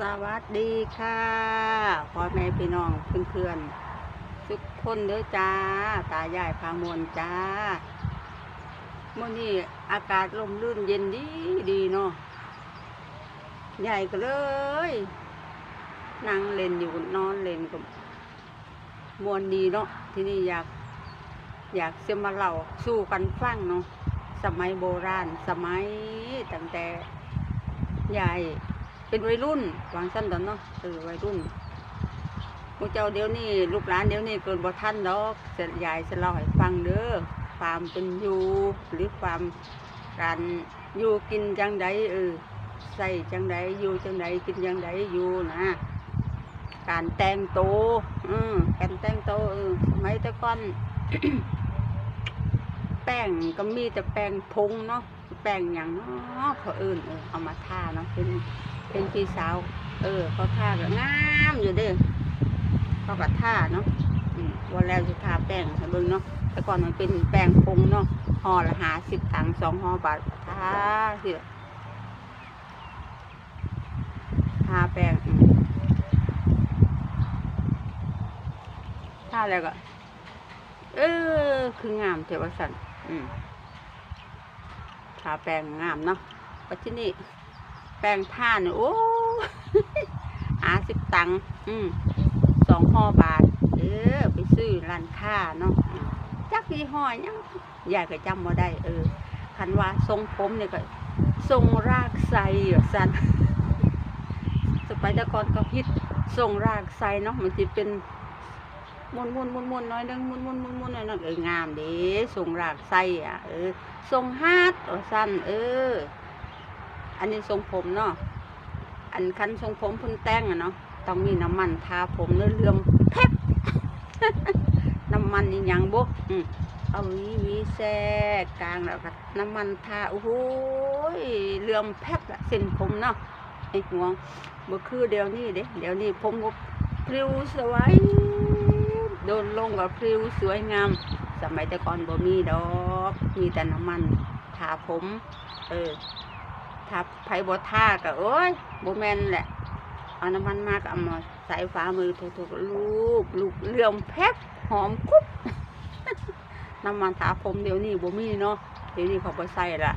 สวัสดีค่ะพ่อแม่พี่น้องเพื่อนๆทุกคนเด้อจ้า ตายายพามวลจ้าเมื่อนี้อากาศลมลื่นเย็นดีดีเนาะใหญ่ก็เลยนั่งเล่นอยู่นอนเล่นก็มวนดีเนาะที่นี่อยาก อยากจะมาเล่าสู้กันฟังเนาะสมัยโบราณ สมัยตั้งแต่ใหญ่ เป็นวัยรุ่นวางสั้นตอนเนาะเออวัยรุ่นหมูเจ้าเดี๋ยวนี้ลูกหลานเดี๋ยวนี้เกินบ่ทันดอกเสร็จยายจะเล่าให้ฟังเด้อความเป็นอยู่หรือความการอยู่กินจังใดเออใส่จังใดอยู่จังใดกินจังใดอยู่นะการแต่งโตอืมการแต่งโตเออสมัยต่ก่อน แป้งก็มีแต่แป้งพงเนาะแป้งอย่างเนาะเขาอื่นเออเอามาทาเนาะเป็น เป็นพี่สาว เออ เขาทาก็งามอยู่เด้อเขาก็ท่าเนาะวันแล้วจะทาแป้งให้เบิ่งเนาะแต่ก่อนมันเป็นแป้งพงเนาะห่อละหาสิบถังสองห่อบาททาสิทาแป้งทาแล้วก็ เออ คืองามเทวสันอืมทาแปรงงามเนาะปัจจุนี่ แปรงผ้าเนี่ยโอ้หาสิบตังค์อืมสองห่อบาท เออ ไปซื้อร้านค้าเนาะจักยี่ห้อยังยายก็จำมาได้ เออ คันว่าทรงผมเนี่ยก็ ทรงรากไซสันสไปเดอร์กอนก็ฮิตทรงรากไซเนาะมันจะเป็นมุนมุนมุนมุนน้อยนึงมุนมุนมุนมุนน้อยนึงเอองามเดีส่งรากไส้อะ เออทรงฮาดโอสั้นเออ อันนี้ทรงผมเนาะอันคันทรงผมพุ่นแต่งอะเนาะต้องมีน้ำมันทาผมเนื้อเลื่อมแพบน้ำมันนี่ยังบุอืมเอาวีวีแซ่กลางแล้วก็น้ำมันทาโอ้โหเลื่อมแพบละเส้นผมเนาะไอ้หัวบ่คือเดี๋ยวนี้เด้เดี๋ยวนี้ผมก็พริ้วสวยโดนลงกับพริ้วสวยงาม สมัยแต่ก่อนบ่มีดอก มีแต่น้ำมันทาผม เออ ทาไผบ่ทาก็โอ้ยบ่แม่นแหละเอาน้ำมันมากเอามาใส่ฝ่ามือถูกๆลูบลูบเลื่อมแพบหอมคุบน้ำมันทาผมเดี๋ยวนี้บ่มีเนาะเดี๋ยวนี้เขาบ่ใส่ละ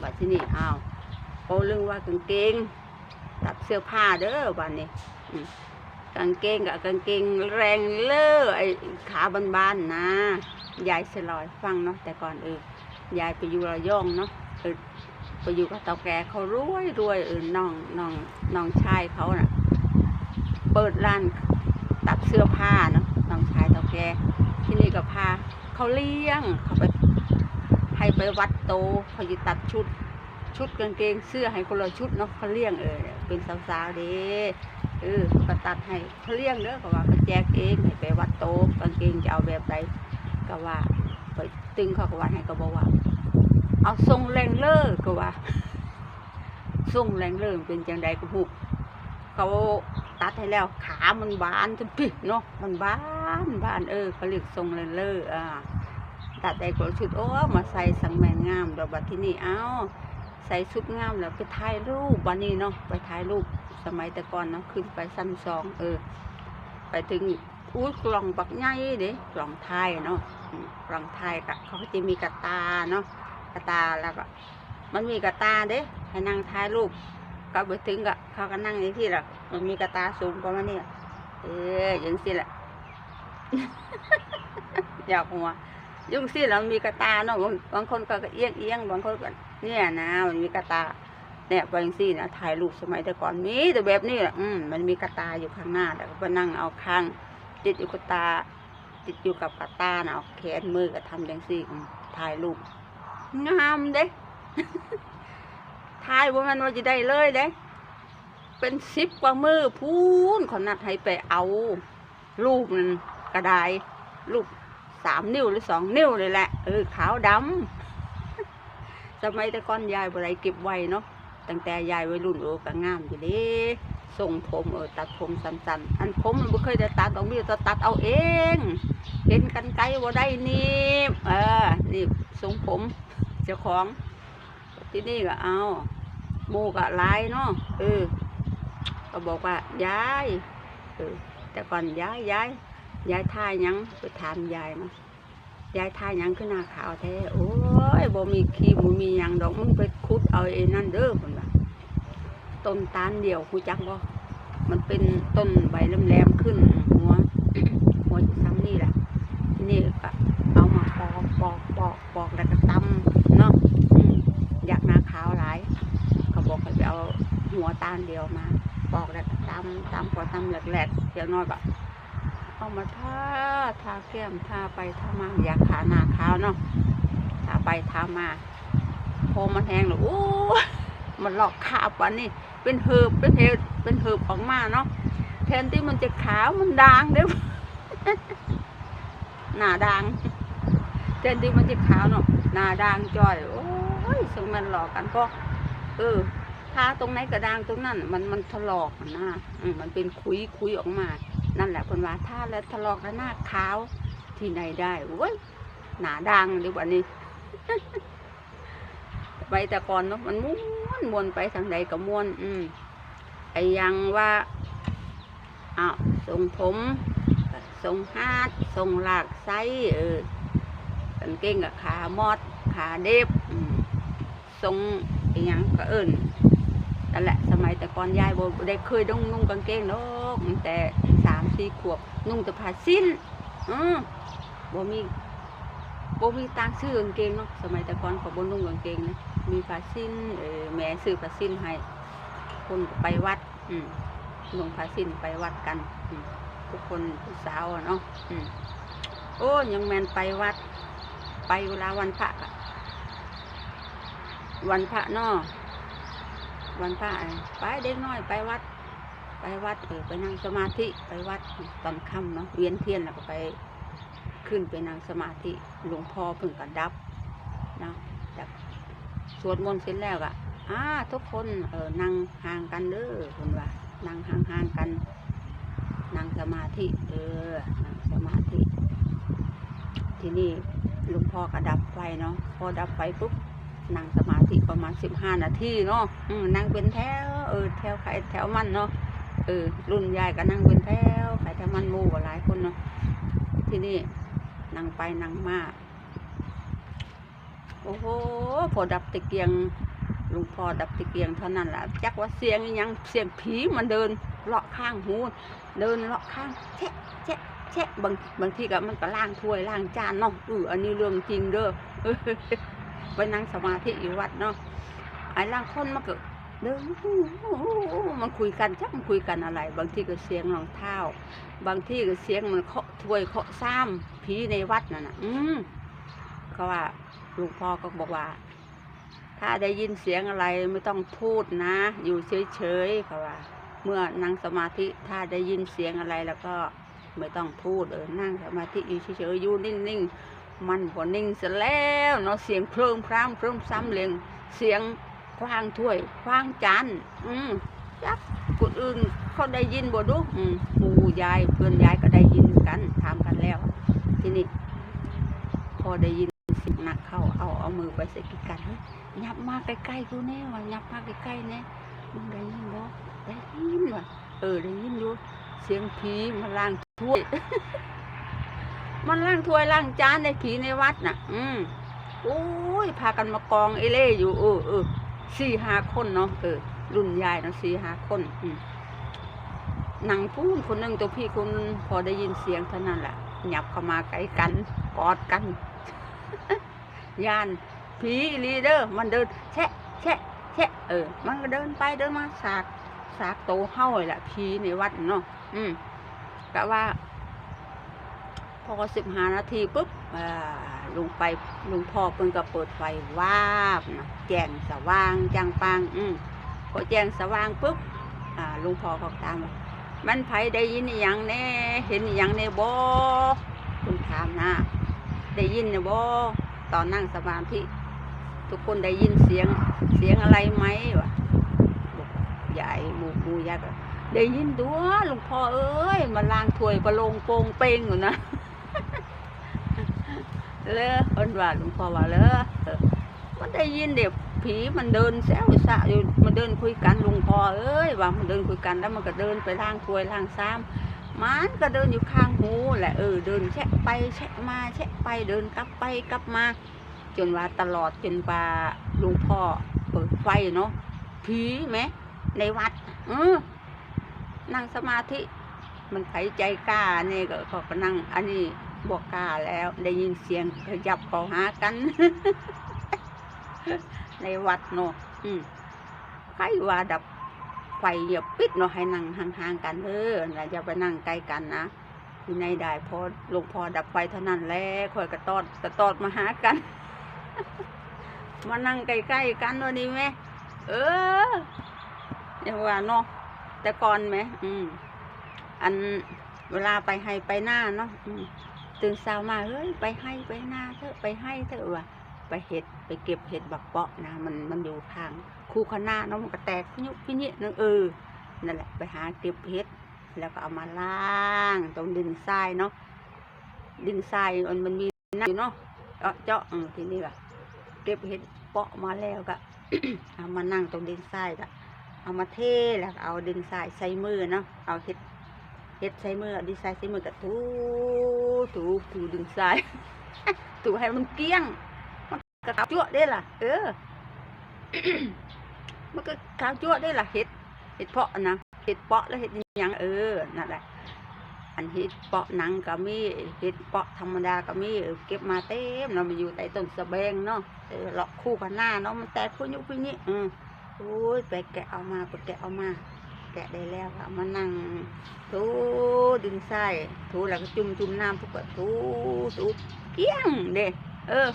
บัดที่นี่อ้าวโอ้เรื่องว่ากางเกงตัดเสื้อผ้าเด้อบัดนี้กางเกงกับกางเกงแรงเลอไอ้ขาบานๆนะยายสลอยฟังเนาะแต่ก่อนเออยายไปอยู่ระยองเนาะเออ ไปอยู่กับเตาแก่เขารวยรวยเออน้องน้องน้องชายเขาน่ะ เปิดร้านตัดเสื้อผ้าเนาะน้องชายเตาแก่ที่นี่ก็พาเขาเลี้ยงเขาไปให้ไปวัดโตเขาจะตัดชุดชุดกางเกงเสื้อให้คนละชุดเนาะเขาเลี้ยงเออเป็นสาวๆเด้เออก็ตัดให้เขาเลี้ยงเด้อก็ว่าเขาแจกเองให้ไปวัดโตกางเกงจะเอาแบบใดก็ว่าไปตึงเขาก็ว่าให้ก็บอกว่า เอาทรงแรงเลอก็ว่าทรงแรงเลอมันเป็นจังใดก็หูเขาตัดให้แล้วขามันบานจนปิดเนาะมันบานบานเออเขาเรียกทรงแรงเลออ่าตัดได้ก็ชุดโอ้มาใส่สังแมนงามดอกบัดที่นี่เอาใส่ชุดงามแล้วไปถ่ายรูปวันนี้เนาะไปถ่ายรูปสมัยแต่ก่อนเนาะขึ้นไปสั้นสองเออ ไปถึงอุ้กล่องบักใหญ่เด้กล่องไทยเนาะกล่องไทยกะเขาก็จะมีกระตาเนาะ กระตาแล้วก็ มันมีกระตาเด้ให้นั่งถ่ายรูปก็ไปถึงก็เขาก็นั่งอย่างที่ละมันมีกระตาสูงประมาณนี้เอออย่างสิแหละอยากหัวยุ่งสิแล้วมีกระตาเนาะบางคนก็เอียงเอียงบางคนก็เนี่ยนะมันมีกระตาเนี่ยไปจังซี่นะถ่ายรูปสมัยแต่ก่อนมีแต่แบบนี้แหละอืมมันมีกระตาอยู่ข้างหน้าแล้วก็ไปนั่งเอาข้างติดอยู่กับตา ติดอยู่กับกระตานะเอาแขนมือก็ทำจังซี่อืมถ่ายรูป งามเด้ถ่ายว่ามันว่าจะได้เลยเด้ เป็นสิบกว่ามือพูนขานัดให้ไปเอา รูปนั้นกระไดาษรูปสามนิ้วหรือสองนิ้วเลยแหละเออขาวดำสมัยแต่ก่อนยายบ่ได้เก็บไว้เนาะตั้งแต่ยายวัยรุ่นโอ้ก็งามอยู่เด้ทรงผมเออตัดผมสั้นๆอันผมมันบ่เคยได้ตัดต้องมีแต่ตัดเอาเอง เห็นกันไกลบ่าได้นี่เออนี่ทรงผม จ้าของ ที่นี่ก็เอาหมูก็ลายเนาะเออ ก็บอกว่าย้ายเออแต่ก่อนย้ายย้ายย้ายทายยังไปถามยายนาะยายทายยังขึ้นหน้าขาวแท้โอ้ยบ่มีครีมบ่มียังดอกมึงไปคุดเอาเองนั่นเด้อคนว่าต้นตาลเดียวคูจักบ่มันเป็นต้นใบแหลมๆขึ้นหัว หัวจะซ้ำนี่แหละทีนี่ก็เอามาปอกปอกปอกปอกแล้วก็ตำเนาะอืมอยากหน้าขาวหลาย เขาบอกเขาจะเอาหัว ตาลเดียวมาปอกแล้วก็ตำตำพอตำแหลกๆเดี๋ยวน้อยก็เอามาทาทาแก้มทาไปทามาอยากขาหน้าขาวเนาะทาไปทามาพอมันแห้งแล้วโอ้มันหลอกขาวปานนี่เป็นเหือบเป็นเหืบเป็นเหือบออกมาเนาะแทนที่มันจะขาวมันด่างเด้อหน้าด่างแทนที่มันจะขาวเนาะหน้าด่างจอยโอ้ยสงมันหลอกกันก็เออ ทาตรงไหนกระด่างตรงนั้น มันมันถลอกนะอืมมันเป็นคุยคุยออกมา นั่นแหละคนว่าทาแล้วถลอกแล้วหน้าขาวที่ไหนได้โอ้ยหนาด่างดี๋ยววันนี้ไปแต่ก่อนเนาะมันม้วนมวนไปทางใดก็ม้วน อืมไอยังว่าอ้าวทรงผมทรงฮาดทรงหลากไซเออกางเกงกับขามอดขาเด็บทรงอ้หยังก็เอิญ นั่นแหละสมัยแต่ก่อนยายบ่ได้เคยต้องนุ่งกางเกงเนาะตั้งแต่สามสี่ขวบนุ่งแต่ผ้าสิ้นอืมบ่มีบ่มีตังซื้อกางเกงเนาะสมัยแต่ก่อนก็บ่นุ่งกางเกงนะมีผ้าสิ้นเออแม่ซื้อผ้าสิ้นให้ คนไปวัด อืมนุ่งผ้าสิ้นไปวัดกันอืมทุกคนผู้สาวเนาะอืมโอ้ยังแมนไปวัด ไปเวลาวันพระอะวันพระเนาะ วันพระไปเด็กน้อยไปวัด ไปวัดเออไปนั่งสมาธิไปวัดตอนค่ำเนาะเวียนเทียนแล้วก็ไปขึ้นไปนั่งสมาธิหลวงพ่อเพิ่งกันดับนะจากสวดมนต์เสร็จแล้วก็อ่าทุกคนเออนั่งห่างกันเด้อคนว่านั่งห่างๆกัน นั่งสมาธิเออนั่งสมาธิ ที่นี้หลวงพ่อก็ดับไฟเนาะพอดับไฟปุ๊บ นั่งสมาธิประมาณสิบห้านาทีเนาะนั่งเป็นแถวเออแถวใครแถวมันเนาะเออรุ่นยายก็นั่งเป็นแถวใครแถวมันมู่กับหลายคนเนาะที่นี้นั่งไปนั่งมาโอ้โหพอดับตะเกียงหลวงพ่อดับตะเกียงเท่านั้นแหละจักว่าเสียงยังเสียงผีมันเดินเลาะข้างหูเดินเลาะข้างแชะแชะแชะบางบางทีก็มันก็ล้างถ้วยล้างจานเนาะเอออันนี้เรื่องจริงเด้อ ไปนั่งสมาธิอยู่วัดเนาะไอ้ล่างคนมันก็เดินมันคุยกันจักมันคุยกันอะไร บางทีก็เสียงรองเท้า บางทีก็เสียงมันเคาะถ้วยเคาะซ้ำผีในวัดนั่นน่ะอืมเขาว่าหลวงพ่อก็บอกว่า ถ้าได้ยินเสียงอะไรไม่ต้องพูดนะ อยู่เฉยๆเขาว่า เมื่อนั่งสมาธิถ้าได้ยินเสียงอะไรแล้วก็ไม่ต้องพูดเออนั่งสมาธิอยู่เฉยๆอยู่นิ่งๆ มันบ่นิ่งเสียแล้วเนาะเสียงเพลิงพร่ำเพลิงซ้ำเลียงเสียงคว้างถ้วยคว้างจานอืมจักคนอื่นเขาได้ยินบ่ดูอืมปู่ยายเพื่อนยายก็ได้ยินกันถามกันแล้ว ทีนี้พอได้ยินเสิ่งหนักเข้าเอาเอามือไปใส่กิกันยับมาใกล้ๆกูแน่ว่ะยับมาใกล้ๆแน่มึงได้ยินบ่ได้ยินว่ะเออได้ยินอยู่เสียงผีมาล้างถ้วย มันล้างถ้วยล้างจานในผีในวัดน่ะ อืมโอ้ยพากันมากองเอเล่อยู่เออเออสี่ห้าคนเนาะเออรุ่นยายเนาะสี่ห้าคน อืมนั่งพูนคนหนึ่งตัวพี่คนพอได้ยินเสียงเท่านั้นแหละหยับเข้ามาใกล้กันกอดกันยานผีลีเดอร์มันเดินแชะแชะแชะเออ มันก็เดินไปเดินมาสากสากโตเฮ้าเลยแหละผีในวัดเนาะอืมกะว่า อสิบห้านาทีปุ๊บลุงไปลุงพ่อเพิ่งก็เปิดไฟวาบนะแจ้งสว่างจังปัง อืมพอแจ้งสว่างปุ๊บลุงพ่อเขาถาม มันไผได้ยินอย่างแน่เห็นอย่างแน่บ่คุณถามนะ ได้ยินนะบ่ตอนนั่งสมาธิทุกคนได้ยินเสียงเสียงอะไรไหมวะบอกยายหมูหมูยายก็ได้ยินตัวยลุงพ่อเอ้ยมาล้างถ้วยประลงโปงเปงอยู่นะ เลอคนว่าหลวงพ่อว่าเลอเออมันได้ยินเด็บผีมันเดินแซวสะอยู่มันเดินคุยกันหลุงพ่อเอ้ยว่ามันเดินคุยกันแล้วมันก็เดินไปล่างถ้วยล่างซ้ำมันก็เดินอยู่ข้างหูแหละเออเดินแชะไปแชะมาแชะไปเดินกลับไปกลับมา จนว่าตลอดจนว่าหลุงพ่อเปิดไฟเนาะผีไหมในวัดเออนั่งสมาธิมันไผใจกล้าเนี่ยก็ขาก็นั่งอันนี้ บอกกาแล้ว ได้ยินเสียงขยับเขาหากัน ในวัดเนาะอืมใครว่าดับไฟอย่าปิดเนาะให้นั่งห่างๆกันเออนะอย่าไปนั่งใกล้กันนะอยู่ในได้พอหลวงพ่อดับไฟเท่านั้นแหละคอยกระตอดกระตอดมาหากัน มานั่งใกล้ๆกันวันนี้ไหมเอออย่าว่าเนาะแต่ก่อนไหมอืมอันเวลาไปให้ไปหน้าเนาะ ตื่นเช้ามาเฮ้ยไปให้ไปหน้าเถอะไปให้เถอะว่ะไปเห็ดไปเก็บเห็ดบักเปาะนะมันมันอยู่ทางคูคนาเนาะมันก็แตกพิยุพิญินึงเออนั่นแหละไปหาเก็บเห็ดแล้วก็เอามาล้างตรงดินทรายเนาะดินทรายมันมันมีน้ำอยู่เนาะเจาะทีนี้ก็เก็บเห็ดเปาะมาแล้วก็เอามานั่งตรงดินทรายก็เอามาเทแล้วเอาดินทรายใส่มือเนาะเอาเห็ดเฮ็ดใช้มือดีไซน์ใช้มือกับ ถูถูดึงทราย ถูให้มันเกี้ยง มันก็ขาจั่วได้ล่ะ เออ มันก็ขาวจั่วได้ล่ะเฮ็ดเฮ็ดเพาะนะเฮ็ดเปาะแล้วเฮ็ดยังเออนั่นแหละอันเฮ็ดเปาะหนังก็มีเฮ็ดเปาะธรรมดาก็มีเก็บมาเต็มเนาะมันอยู่ใต้ต้นสะแบงเนาะเออเลาะคู่กันหน้าเนาะมันแตกพุ่ยุพุ่นี้อือโอ้ยไปแกะเอามาไปแกะเอามา แกะได้แล้วก็เอามานั่งถูดินทรายถูแล้วก็จุ่มจุ่มน้ำทุกคนถูถูเกี้ยงเด้เออ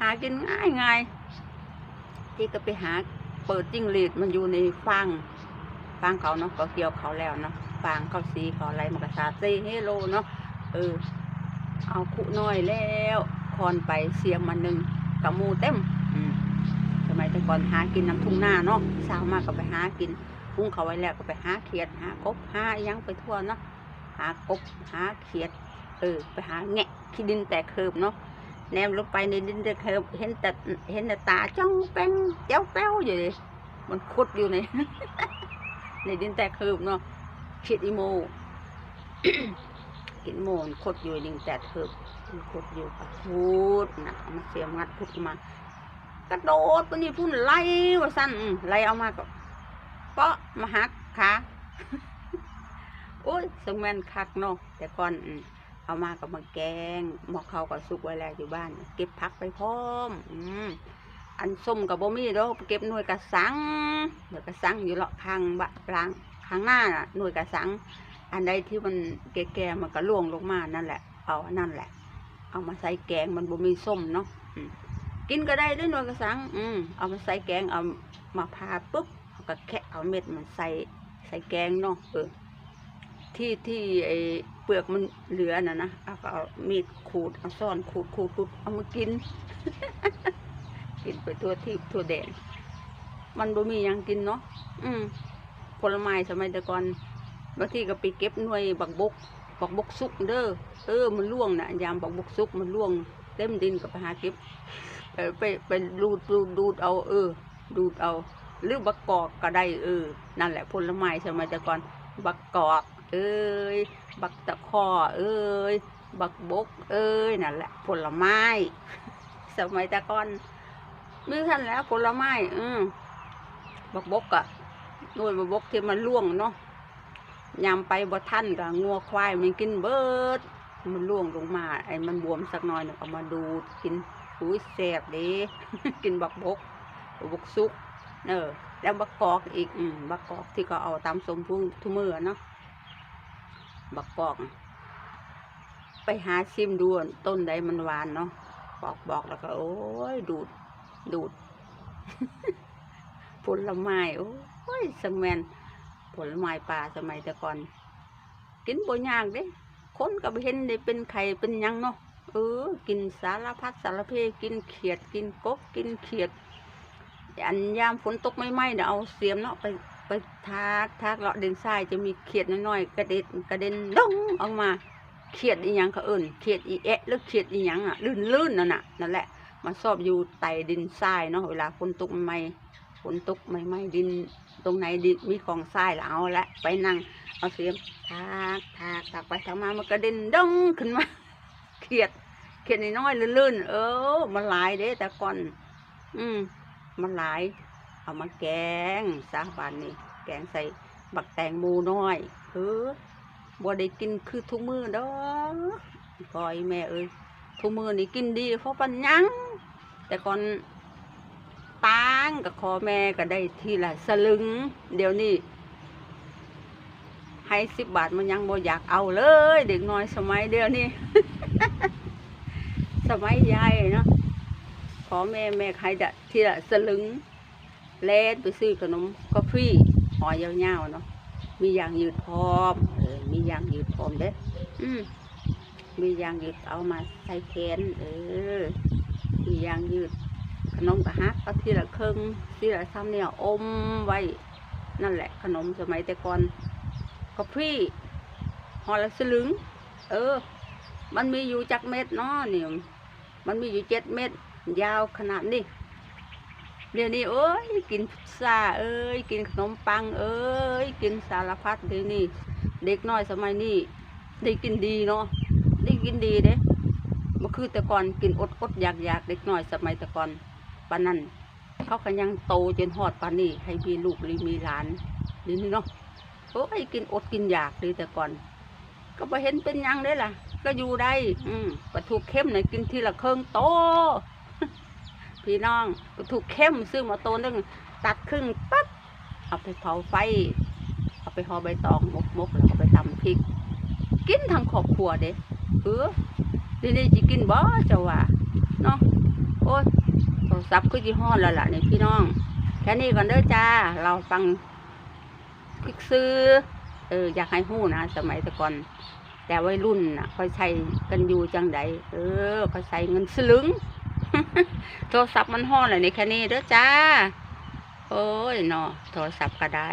หากินง่ายง่ายที่ก็ไปหาเปิดจิ้งหรีดมันอยู่ในฟางฟางเขาเนาะก็เกี่ยวเขาแล้วเนาะฟางเขาสีเขาอะไรมันก็สาดซีเฮโลเนาะเออ เอาคุน้อยแล้วคอนไปเสียงมันหนึ่งกับมูเต็ม มสมัยแต่ก่อนหากินน้ำทุ่งหน้าเนาะเช้ามาก็ไปหากินพุ่งเขาไว้แล้วก็ไปหาเขียดหากบหายังไปทั่วเนาะหากบหาเขียด เออ ไปหาแงะขี้ดินแตกเคิบเนาะแนมลงไปในดินแตกเคิบเห็นแต่เห็นแต่ตาจ้องแป้งเจ้าแป้วอยู่เลยมันขุดอยู่ในในดินแตกเคิบเนาะเขียดอีโมกินโมนขุดอยู่ดินแตกเคิบมันขุดอยู่ก็ขุดนะมาเสียมงัดขุดมา กระโดดตัวนี้พุ่นไล่ว่าสั้นไล่เอามาก็เปาะมาหักขาโอ้ยสงแมนคักเนาะแต่ก่อนเอามากับมาแกงหมอกเขาก็สุกไว้แล้วอยู่บ้าน เก็บผักไปพร้อมอืมอันส้มกับบ่มีเด้อเก็บหน่วยกระสังหน่วยกระสังอยู่เลาะข้างบะกลางข้างหน้าน่ะหน่วยกระสัง อันใดที่มันแก่ๆมันก็ล่วงลงมานั่นแหละ เอานั่นแหละ เอามาใส่แกงมันบ่มีส้มเนาะอืม กินก็ได้ด้วยนวยกระสัง อืมเอามาใส่แกงเอามาพาปุ๊บเขาก็แค่เอาเม็ดมันใส่ใส่แกงเนาะเออที่ที่ไอเปลือกมันเหลือน่ะนะเอาก็เอามีดขูดเอาซ่อนขูดขูดขูดเอามากิน กินไปทั่วที่ทั่วแดนมันบ่มียังกินเนาะอืมผลไม้สมัยแต่ก่อนบางทีก็ไปเก็บหน่วยบักบกบักบกสุกเด้อเออมันล่วงน่ะยามบักบกสุกมันล่วงเต็มดินก็ไปหาเก็บ ไปไปดูดูดดูดเอาเออ ดูดเอา หรือบักกอกก็ได้เออ นั่นแหละผลไม้สมัยแต่ก่อน บักกอก เอ้ย บักตะคอเอ้ย บักบก เอ้ยนั่นแหละ ผลไม้ สมัยแต่ก่อนมีท่านแล้วผลไม้อืมบักบกอะหน่วยบักบกที่มันล่วงเนาะยามไปบ่ท่านกับงัวควายมันกินเบิด มันล่วงลงมาไอ้มันบวมสักหน่อยหนึ่งเอามาดูดกิน อุ้ยแสบดีกินบักบกบักซุกเออ แล้วบักกอกอีกอืมบักกอกที่เขาเอาตามสมพุงทุกมือเนาะบักกอก ไปหาชิมดูต้นใดมันหวานเนาะบอกบอกแล้วก็ โอ้ยดูด ดูดผลไม้โอ้ยสมัยผลไม้ป่าสมัยแต่ก่อน กินบ่ยากเด้คนก็บ่เห็นได้เป็นไข่เป็นยังเนาะ เออกินสารพัดสารเพกินเขียดกินกบกินเขียด อันยามฝนตกไม่ไหมเดี๋ยวเอาเสียมเนาะไปไปทากทากเลาะเดินทรายจะมีเขียดน้อยๆกระเด็นกระเด็นลงออกมาเขียดอีหยังเขาเอิ้นเขียดอีแอะหรือเขียดอีหยังอะลื่นลื่นนั่นน่ะนั่นแหละมันชอบอยู่ใต้ดินทรายเนาะเวลาฝนตกใหม่ฝนตกใหม่ๆดินตรงไหนดินมีกองทรายแล้วเอาละไปนั่งเอาเสียมทากทากทากไปทากมามันกระเด็นดงขึ้นมาเขียด เขียดน้อยๆลื่นๆเออ มันหลายเด้แต่ก่อน อืม มันหลาย เอามาแกงสาบานนี่แกงใส่บักแตงโมน้อยเออบ่ได้กินคือทุกมือดอกพอยแม่เอ้ยทุกมือนี่กินดีเพราะปัญญังแต่ก่อนตางกับคอแม่ก็ได้ทีละสลึง เดี๋ยวนี้ให้สิบบาทมันยังบ่อยากเอาเลย เด็กน้อยสมัยเดียวนี้ มัยยายเนาะขอแม่แม่ใครจะที่ละสลึงเล่นไปซื้อขนมกาแฟหอยยาวๆเนาะมียางยืดพร้อมเออมียางยืดพร้อมเด้อืมมียางยืดเอามาใส่แขนเออมียางยืดขนมกะฮักเอาทีละครึ่งทีละซ้ำเนี่ยอมไว้นั่นแหละ ขนมสมัยแต่ก่อนกาแฟหอละสลึง เออ มันมีอยู่จักเม็ดเนาะเนี่ย มันมีอยู่เจ็ดเม็ดยาวขนาดนี้เดี๋ยวนี้เอ้ยกินพิซซ่าเอ้ยกินขนมปัง เอ้ยกินสารพัดเดี๋ยวนี้เด็กน้อยสมัยนี้ได้กินดีเนาะได้กินดีเด้มันคือแต่ก่อนกินอดอดอยากอยากเด็กน้อยสมัยแต่ก่อนปานนั้นเขาก็ยังโตจนฮอดปานนี้ให้มีลูกหรือมีหลานเดี๋ยวนี้เนาะโอ้ยกินอดกินอยากเลยแต่ก่อน ก็ไปเห็นเป็นยังได้ล่ะ ก็อยู่ได้ อืมปลาทูเข้มเนี่ยกินทีละเครื่องโต พี่น้องปลาทูเข้มซื้อมาโตนึงตัดครึ่งปั๊บเอาไปเผาไฟ เอาไปห่อใบตองมกมกแล้วก็ไปตำพริก กินทั้งครอบครัวเด้เออทีนี้จะกินบ่เจ้าว่าเนาะโอ้ยโทรศัพท์ก็ยี่ห้อแล้วล่ะนี่พี่น้อง แค่นี้ก่อนเด้อจ้า เราฟังคลิกซื้อ เออ อยากให้หู้นะ สมัยแต่ก่อน แต่วัยรุ่นน่ะเขาใช้กันอยู่จังใดเออเขาใช้เงินสลึง โทรศัพท์มันห้อนเลยนี่แค่นี้เด้อจ้า โอ้ยเนาะโทรศัพท์ก็ได้